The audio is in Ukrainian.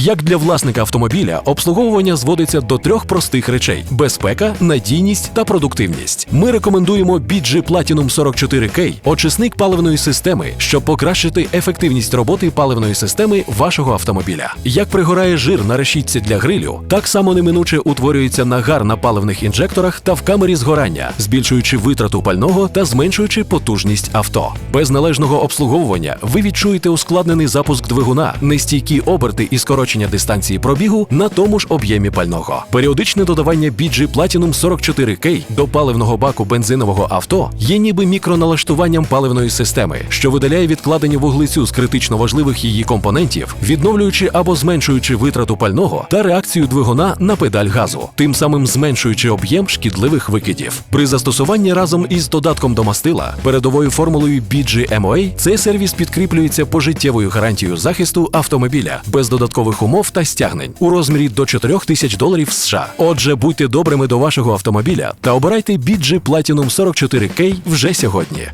Як для власника автомобіля, обслуговування зводиться до трьох простих речей: безпека, надійність та продуктивність. Ми рекомендуємо BG Platinum 44K – очисник паливної системи, щоб покращити ефективність роботи паливної системи вашого автомобіля. Як пригорає жир на решітці для грилю, так само неминуче утворюється нагар на паливних інжекторах та в камері згорання, збільшуючи витрату пального та зменшуючи потужність авто. Без належного обслуговування ви відчуєте ускладнений запуск двигуна, нестійкі оберти і скорочення дистанції пробігу на тому ж об'ємі пального. Періодичне додавання BG Platinum 44K до паливного баку бензинового авто є ніби мікроналаштуванням паливної системи, що видаляє відкладення вуглецю з критично важливих її компонентів, відновлюючи або зменшуючи витрату пального та реакцію двигуна на педаль газу, тим самим зменшуючи об'єм шкідливих викидів. При застосуванні разом із додатком до мастила передовою формулою BG-MOA цей сервіс підкріплюється пожиттєвою гарантією захисту автомобіля без додаткових умов та стягнень у розмірі до 4 тисяч доларів США. Отже, будьте добрими до вашого автомобіля та обирайте BG Platinum 44K вже сьогодні.